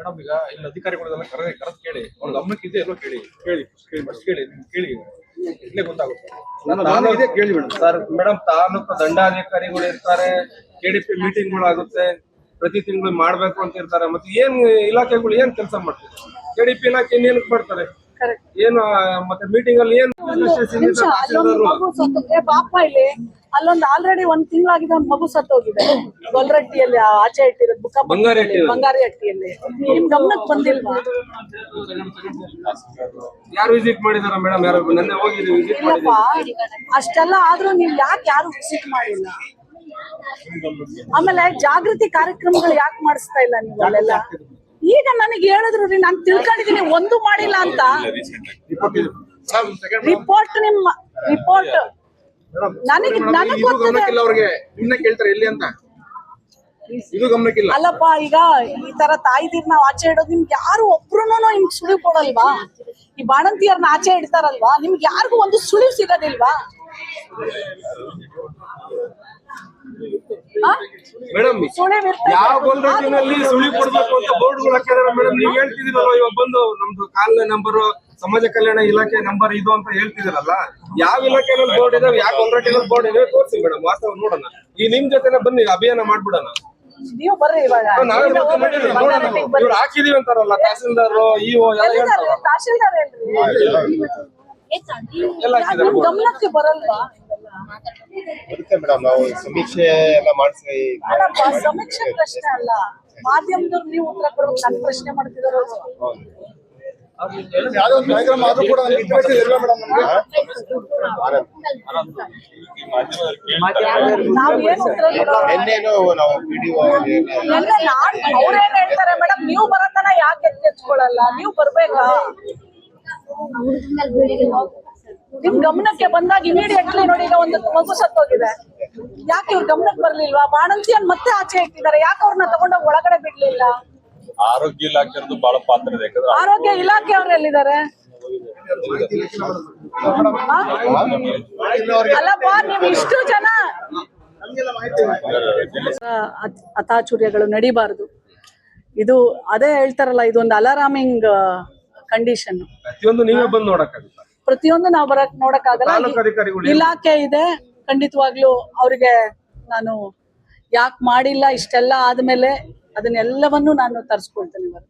Madam ಈಗ ಇಲ್ಲಿ ಅಧಿಕಾರಿಗಳೆಲ್ಲ ಕರೆ ಕರೆದು ಕೇಳಿ. ಅವ್ರ ಗಮನಕ್ಕೆ ಇದೆ ಎಲ್ಲೋ ಕೇಳಿ. ಕೇಳಿ ಕೇಳಿ first ಕೇಳಿ ನಿಮ್ಗೆ ಕೇಳಿ. ಇಲ್ಲೇ ಗೊತ್ತಾಗುತ್ತೆ. ನಾನು ಇದೆ ಕೇಳಿ ಮೇಡಮ್. ಸರ್ ಮೇಡಮ್ ತಾಲೂಕು ದಂಡಾಧಿಕಾರಿಗಳು ಇರ್ತಾರೆ ಕೆಡಿಪಿ ಮೀಟಿಂಗ್ಗಳು ಆಗುತ್ತೆ ಪ್ರತಿ ತಿಂಗಳು ಮಾಡ್ಬೇಕು ಅಂತ ಇರ್ತಾರೆ. ಮತ್ತೆ ಏನ್ ಇಲಾಖೆಗಳು ಏನ್ ಕೆಲಸ ಮಾಡ್ತಾರೆ ಕೆಡಿಪಿ ಇಲಾಖೆ ಏನಕ್ಕೆ ಮಾಡ್ತಾರೆ? ಏನು ಮತ್ತೆ ಮೀಟಿಂಗ್ ಅಲ್ಲಿ ಏನು ನಿಮಿಷ ಅಲ್ಲೊಂದು ಮಗು ಸತ್ತೋಗಿದೆ. ಪಾಪ ಇಲ್ಲಿ ಅಲ್ಲೊಂದು ಆಲ್ರೆಡಿ ಒಂದ್ ತಿಂಗಳಾಗಿದೆ ಒಂದ್ ಮಗು ಸತ್ತೋಗಿದೆ. ಗೊಲ್ರಟ್ಟಿಯಲ್ಲಿ ಆಚೆ ಇಟ್ಟಿರೋದು ಬುಕ್ಕ ಬಂಗಾರಿ ಹಟ್ಟಿಯಲ್ಲಿ. ಹಟ್ಟಿಯಲ್ಲಿ. ನಿಮ್ ಗಮನಕ್ಕೆ ಬಂದಿಲ್ವಾ ಯಾರು ವಿಸಿಟ್ ಮಾಡಿದಾರ ಮೇಡಮ್ ಯಾರು ನೆನ್ನೆ ಹೋಗಿದ್ವಿ ವಿಸಿಟ್ ಇಲ್ಲಪ್ಪ ಅಷ್ಟೆಲ್ಲ ಆದ್ರೂ ನೀವ್ ಯಾಕೆ ಯಾರು ವಿಸಿಟ್ ಮಾಡಿಲ್ಲ? ಆಮೇಲೆ ಜಾಗೃತಿ ಕಾರ್ಯಕ್ರಮಗಳು ಯಾಕೆ ಮಾಡಿಸ್ತಾ ಇಲ್ಲ ನೀವು ಅಲ್ಲೆಲ್ಲ? ಈಗ ನನಗೆ ಹೇಳಿದ್ರು ರೀ ನಾನು ತಿಳ್ಕೊಂಡಿದೀನಿ ಒಂದು ಮಾಡಿಲ್ಲ ಅಂತ. ರಿಪೋರ್ಟ್ ನಿಮ್ಮ ರಿಪೋರ್ಟ್ ನನಗೆ ನನಗೆ ಗೊತ್ತಿದೆ. ಅವ್ರಿಗೆ. ಇನ್ನ ಕೇಳ್ತಾರೆ ಎಲ್ಲಿ ಅಂತ. ಇದು ಗಮನಕ್ಕಿಲ್ಲ. ಅಲ್ಲಪ್ಪ ಈಗ ಈ ತರ ತಾಯಿದೀರ್ ನಾವ್ ಆಚೆ ಇಡೋದು ನಿಮ್ಗೆ ಯಾರು ಒಬ್ರುನು ನಿಮ್ಗೆ ಸುಳಿವು ಕೊಡಲ್ವಾ? ಈ ಬಾಣಂತಿಯರ್ನ ಆಚೆ ಇಡ್ತಾರಲ್ವಾ? ನಿಮ್ಗೆ ಯಾರಿಗೂ ಒಂದು ಸುಳಿವು ಸಿಗೋದಿಲ್ವಾ? ಮೇಡಮ್ ಯಾವ ಗೋಲ್ರಟ್ಟಿನಲ್ಲಿ ಸುಳಿ ಕೊಡ್ಬೇಕು ಅಂತ ಬೋರ್ಡ್ಗಳು ಹಾಕಿದಾರೆ ಮೇಡಮ್? ನೀವ್ ಹೇಳ್ತಿದಿರಲ್ಲ ಇವಾಗ ಬಂದು ನಮ್ದು ಕಾಲನಿ ನಂಬರ್ ಸಮಾಜ ಕಲ್ಯಾಣ ಇಲಾಖೆ ನಂಬರ್ ಇದು ಅಂತ ಹೇಳ್ತಿದಿರಲ್ಲ ಯಾವ ಇಲಾಖೆನಲ್ಲಿ ಬೋರ್ಡ್ ಇದಾವೆ ಯಾವ ಗೋಲ್ರಟ್ಟಿನಲ್ಲಿ ಬೋರ್ಡ್ ಇದೆ ತೋರಿಸಿ ಮೇಡಮ್ ವಾಸ್ತವ ನೋಡೋಣ. ಈ ನಿಮ್ ಜೊತೆನೆ ಬನ್ನಿ ಅಭಿಯಾನ ಮಾಡ್ಬಿಡೋಣ. ನೀವು ಬರ್ರಿ ಇವಾಗ. ಇವ್ರು ಹಾಕಿದೀವಿ ಅಂತಾರಲ್ಲ ತಹಸೀಲ್ದಾರ್ ಇಒ ಎಲ್ಲ ಹೇಳ್ರಿ. ಗಮನಕ್ಕೆ ಬರಲ್ವಾ? ಬರುತ್ತೆ ಮೇಡಮ್ ನಾವು ಸಮೀಕ್ಷೆ ಎಲ್ಲ ಮಾಡಿಸಿ ಅಲ್ಲಪ್ಪ ಸಮೀಕ್ಷೆ ಪ್ರಶ್ನೆ ಅಲ್ಲ. ಮಾಧ್ಯಮದವ್ರು ನೀವು ಉತ್ತರ ಕೊಡ್ಬೇಕು ನನ್ ಪ್ರಶ್ನೆ ಮಾಡ್ತಿದಾರೆ ಯಾವ್ದೋ ಒಂದು ಕಾರ್ಯಕ್ರಮ ಆದ್ರೂ ಕೂಡ ನಮ್ಗೆ interest ಇಲ್ವಾ ಮೇಡಮ್ ನಮ್ಗೆ? ನಾವ್ ಏನು ಉತ್ತರ ಕೊಡೋರು? ನಿನ್ನೆನು ನಾವು ವಿಡಿಯೋ ನೆನ್ನೆ ನಾನ್ ಅವ್ರೇನ್ ಹೇಳ್ತಾರೆ ಮೇಡಮ್? ನೀವು ಬರತನ ಯಾಕೆ ಎತ್ತೆಚ್ಕೊಳಲ್ಲ ನೀವು ಬರ್ಬೇಕಾ? ನಿಮ್ ಗಮನಕ್ಕೆ ಬಂದಾಗ ಇಮಿಡಿಯೇಟ್ಲಿ ನೋಡಿ ಈಗ ಒಂದು ಮಗು ಸತ್ತೋಗಿದೆ. ಯಾಕೆ ಇವ್ರ ಗಮನಕ್ಕೆ ಬರ್ಲಿಲ್ವಾ? ಬಾಣಂತಿಯನ್ ಮತ್ತೆ ಆಚೆ ಇಟ್ಟಿದ್ದಾರೆ. ಯಾಕೆ ಅವ್ರನ್ನ ತಗೊಂಡೋಗಿ ಒಳಗಡೆ ಬಿಡ್ಲಿಲ್ಲ? ಆರೋಗ್ಯ ಇಲಾಖೆ ಬಹಳ ಪಾತ್ರ ಇದೆ. ಯಾಕಂದ್ರೆ ಆರೋಗ್ಯ ಇಲಾಖೆ ಅವ್ರು ಎಲ್ಲಿದ್ದಾರೆ? ಅಲ್ಲಪ್ಪ ನೀವು ಇಷ್ಟು ಜನ. ಅತ್- ಅತಾಚುರ್ಯಗಳು ನಡಿಬಾರದು. ಇದು ಅದೇ ಹೇಳ್ತಾರಲ್ಲ ಇದೊಂದು ಅಲಾರಾಮಿಂಗ್ ಕಂಡೀಷನ್ ಪ್ರತಿಯೊಂದು ನೀವೇ ಬಂದು ನೋಡಕ್ಕಾಗುತ್ತೆ. ಪ್ರತಿಯೊಂದು ನಾವು ಬರಕ್ ನೋಡಕ್ಕಾಗಲ್ಲ. ಆಗಲ್ಲ ಇಲಾಖೆ ಇದೆ. ಖಂಡಿತವಾಗ್ಲೂ ಅವ್ರಿಗೆ ನಾನು ಯಾಕೆ ಮಾಡಿಲ್ಲ ಇಷ್ಟೆಲ್ಲ ಆದ್ಮೇಲೆ ಅದನ್ನೆಲ್ಲವನ್ನು ನಾನು ತರಿಸ್ಕೊಳ್ತೇನೆ ಇವತ್ತು